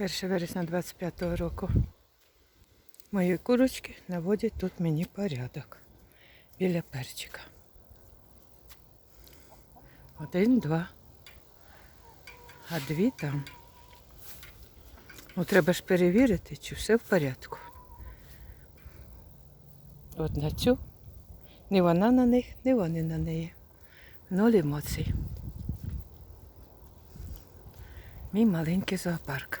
1 вересня 25-го року. Мої курочки наводять тут мені порядок біля перчика. Один, два. А дві там. Ну, треба ж перевірити, чи все в порядку. От на цю. Ні вона на них, ні вони на неї. Нуль емоцій. Мій маленький зоопарк.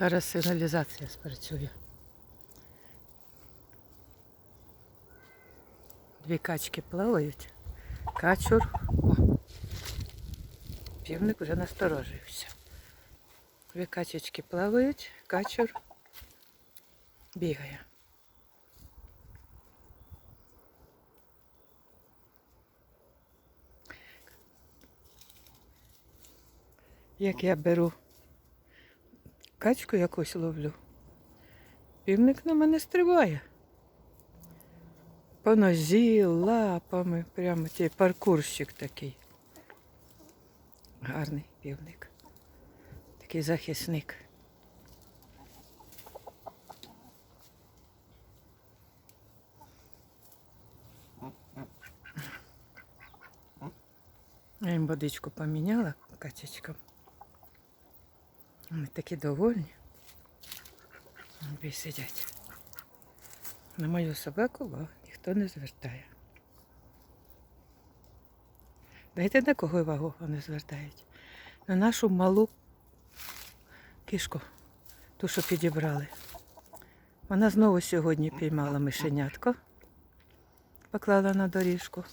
Зараз сигналізація спрацює. Дві качки плавають. Качур. О. Півник вже насторожився. Дві качечки плавають, качур бігає. Як я беру качку якусь ловлю, півник на мене стрибає. По нозі, лапами, прямо цей паркурщик такий. Гарний півник. Такий захисник. Я їм водичку поміняла качечкам. Вони такі довольні. Дві сидять. На мою собаку увагу ніхто не звертає. Знаєте, на кого увагу вони звертають? На нашу малу кішку, ту, що підібрали. Вона знову сьогодні піймала мишенятко, поклала на доріжку.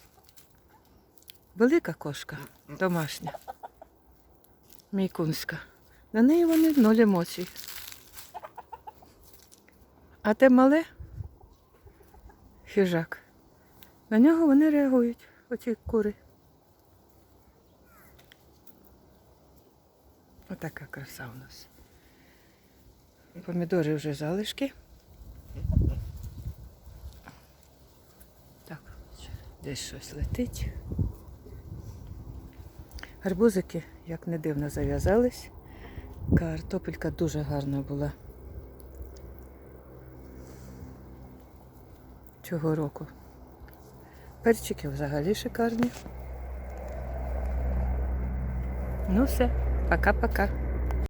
Велика кошка, домашня, мійкунська. На неї вони нуль емоцій. А те мале хижак. На нього вони реагують, оці кури. Отака краса у нас. Помідори вже залишки. Так, десь щось летить. Гарбузики, як не дивно, зав'язались. Картопелька дуже гарна була. Цього року. Перчики взагалі шикарні. Ну все, пока-пока.